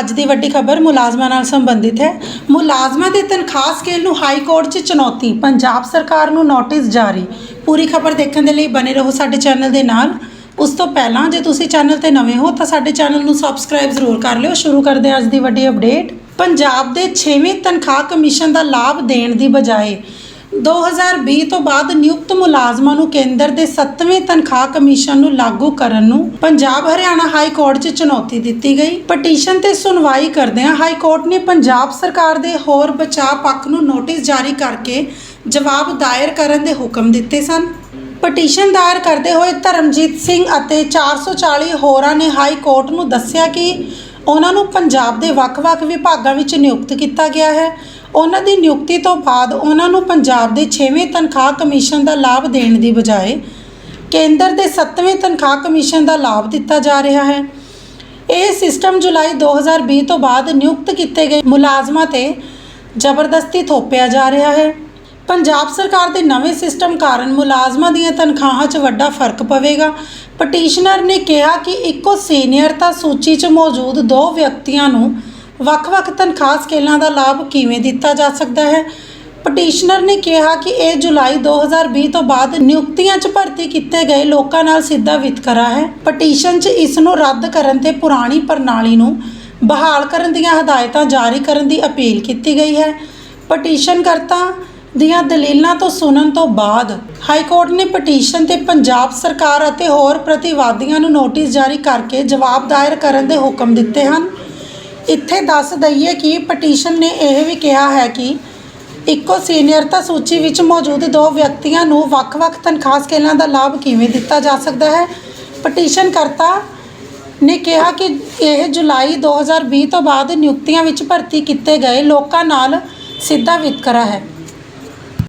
ਅੱਜ ਦੀ ਵੱਡੀ ਖਬਰ ਮੁਲਾਜ਼ਮਾਂ ਨਾਲ ਸੰਬੰਧਿਤ ਹੈ। ਮੁਲਾਜ਼ਮਾਂ ਦੇ ਤਨਖਾਹ ਸਕੇਲ ਨੂੰ ਹਾਈ ਕੋਰਟ 'ਚ ਚੁਣੌਤੀ। ਪੰਜਾਬ ਸਰਕਾਰ ਨੂੰ ਨੋਟਿਸ ਜਾਰੀ। ਪੂਰੀ ਖਬਰ ਦੇਖਣ ਦੇ ਲਈ ਬਨੇ ਰਹੋ ਸਾਡੇ ਚੈਨਲ ਦੇ ਨਾਲ। ਉਸ ਤੋਂ ਪਹਿਲਾਂ ਜੇ ਤੁਸੀਂ ਚੈਨਲ ਤੇ ਨਵੇਂ ਹੋ ਤਾਂ ਸਾਡੇ ਚੈਨਲ ਨੂੰ ਸਬਸਕ੍ਰਾਈਬ ਜ਼ਰੂਰ ਕਰ ਲਿਓ। ਸ਼ੁਰੂ ਕਰਦੇ ਹਾਂ ਅੱਜ ਦੀ ਵੱਡੀ ਅਪਡੇਟ ਪੰਜਾਬ ਦੇ 6ਵੇਂ ਤਨਖਾਹ ਕਮਿਸ਼ਨ ਦਾ ਲਾਭ ਦੇਣ ਦੀ ਬਜਾਏ 2020 ਤੋਂ ਬਾਅਦ ਨਿਯੁਕਤ ਮੁਲਾਜ਼ਮਾਂ ਨੂੰ ਕੇਂਦਰ ਦੇ 7ਵੇਂ ਤਨਖਾਹ ਕਮਿਸ਼ਨ ਨੂੰ ਲਾਗੂ ਕਰਨ ਨੂੰ ਪੰਜਾਬ ਹਰਿਆਣਾ ਹਾਈ ਕੋਰਟ 'ਚ ਚੁਣੌਤੀ ਦਿੱਤੀ ਗਈ। ਪਟੀਸ਼ਨ ਤੇ ਸੁਣਵਾਈ ਕਰਦਿਆਂ ਹਾਈ ਕੋਰਟ ਨੇ ਪੰਜਾਬ ਸਰਕਾਰ ਦੇ ਹੋਰ ਬਚਾਅ ਪੱਖ ਨੂੰ ਨੋਟਿਸ ਜਾਰੀ ਕਰਕੇ ਜਵਾਬ ਦਾਇਰ ਕਰਨ ਦੇ ਹੁਕਮ ਦਿੱਤੇ ਸਨ। ਪਟੀਸ਼ਨ ਦਾਇਰ ਕਰਦੇ ਹੋਏ ਧਰਮਜੀਤ ਸਿੰਘ ਅਤੇ 440 ਹੋਰਾਂ ਨੇ ਹਾਈ ਕੋਰਟ ਨੂੰ ਦੱਸਿਆ ਕਿ ਉਹਨਾਂ ਨੂੰ ਪੰਜਾਬ ਦੇ ਵੱਖ-ਵੱਖ ਵਿਭਾਗਾਂ ਵਿੱਚ ਨਿਯੁਕਤ ਕੀਤਾ ਗਿਆ ਹੈ। ਉਹਨਾਂ ਦੀ ਨਿਯੁਕਤੀ ਤੋਂ ਬਾਅਦ ਉਹਨਾਂ ਨੂੰ ਪੰਜਾਬ ਦੇ 6ਵੇਂ ਤਨਖਾਹ ਕਮਿਸ਼ਨ ਦਾ ਲਾਭ ਦੇਣ ਦੀ ਬਜਾਏ ਕੇਂਦਰ ਦੇ 7ਵੇਂ ਤਨਖਾਹ ਕਮਿਸ਼ਨ ਦਾ ਲਾਭ ਦਿੱਤਾ ਜਾ ਰਿਹਾ ਹੈ। ਇਹ ਸਿਸਟਮ ਜੁਲਾਈ 2020 ਤੋਂ ਬਾਅਦ ਨਿਯੁਕਤ ਕੀਤੇ ਗਏ ਮੁਲਾਜ਼ਮਾਂ ਤੇ ਜ਼ਬਰਦਸਤੀ ਥੋਪਿਆ ਜਾ ਰਿਹਾ ਹੈ। ਪੰਜਾਬ ਸਰਕਾਰ ਦੇ ਨਵੇਂ ਸਿਸਟਮ ਕਾਰਨ ਮੁਲਾਜ਼ਮਾਂ ਦੀਆਂ ਤਨਖਾਹਾਂ 'ਚ ਵੱਡਾ ਫ਼ਰਕ ਪਵੇਗਾ। ਪਟੀਸ਼ਨਰ ਨੇ ਕਿਹਾ ਕਿ ਇੱਕੋ ਸੀਨੀਅਰਤਾ ਸੂਚੀ 'ਚ ਮੌਜੂਦ ਦੋ ਵਿਅਕਤੀਆਂ ਨੂੰ ਵੱਖ-ਵੱਖ ਤਨਖਾਹ ਸਕੇਲਾਂ ਦਾ ਲਾਭ ਕਿਵੇਂ ਦਿੱਤਾ ਜਾ ਸਕਦਾ ਹੈ? ਪਟੀਸ਼ਨਰ ਨੇ ਕਿਹਾ ਕਿ ਇਹ ਜੁਲਾਈ 2020 ਤੋਂ ਬਾਅਦ ਨਿਯੁਕਤੀਆਂ 'ਚ ਭਰਤੀ ਕੀਤੇ ਗਏ ਲੋਕਾਂ ਨਾਲ ਸਿੱਧਾ ਵਿਤਕਰਾ ਹੈ। ਪਟੀਸ਼ਨ 'ਚ ਇਸ ਨੂੰ ਰੱਦ ਕਰਨ ਤੇ ਪੁਰਾਣੀ ਪ੍ਰਣਾਲੀ ਨੂੰ ਬਹਾਲ ਕਰਨ ਦੀਆਂ ਹਦਾਇਤਾਂ ਜਾਰੀ ਕਰਨ ਦੀ ਅਪੀਲ ਕੀਤੀ ਗਈ ਹੈ। ਪਟੀਸ਼ਨਕਰਤਾ ਦੀਆਂ ਦਲੀਲਾਂ ਤੋਂ ਸੁਣਨ ਤੋਂ ਬਾਅਦ ਹਾਈ ਕੋਰਟ ਨੇ ਪਟੀਸ਼ਨ ਤੇ ਪੰਜਾਬ ਸਰਕਾਰ ਅਤੇ ਹੋਰ ਪ੍ਰਤੀਵਾਦੀਆਂ ਨੂੰ ਨੋਟਿਸ ਜਾਰੀ ਕਰਕੇ ਜਵਾਬ ਦਾਇਰ ਕਰਨ ਦੇ ਹੁਕਮ ਦਿੱਤੇ ਹਨ। ਇੱਥੇ ਦੱਸ ਦਈਏ ਕਿ ਪਟੀਸ਼ਨ ਨੇ ਇਹ ਵੀ ਕਿਹਾ ਹੈ ਕਿ ਇੱਕੋ ਸੀਨੀਅਰਤਾ ਸੂਚੀ ਵਿੱਚ ਮੌਜੂਦ ਦੋ ਵਿਅਕਤੀਆਂ ਨੂੰ ਵੱਖ-ਵੱਖ ਤਨਖਾਹ ਸਕੇਲਾਂ ਦਾ ਲਾਭ ਕਿਵੇਂ ਦਿੱਤਾ ਜਾ ਸਕਦਾ ਹੈ? ਪਟੀਸ਼ਨਕਰਤਾ ਨੇ ਕਿਹਾ ਕਿ ਇਹ ਜੁਲਾਈ 2020 ਤੋਂ ਬਾਅਦ ਨਿਯੁਕਤੀਆਂ ਵਿੱਚ ਭਰਤੀ ਕੀਤੇ ਗਏ ਲੋਕਾਂ ਨਾਲ ਸਿੱਧਾ ਵਿਤਕਰਾ ਹੈ।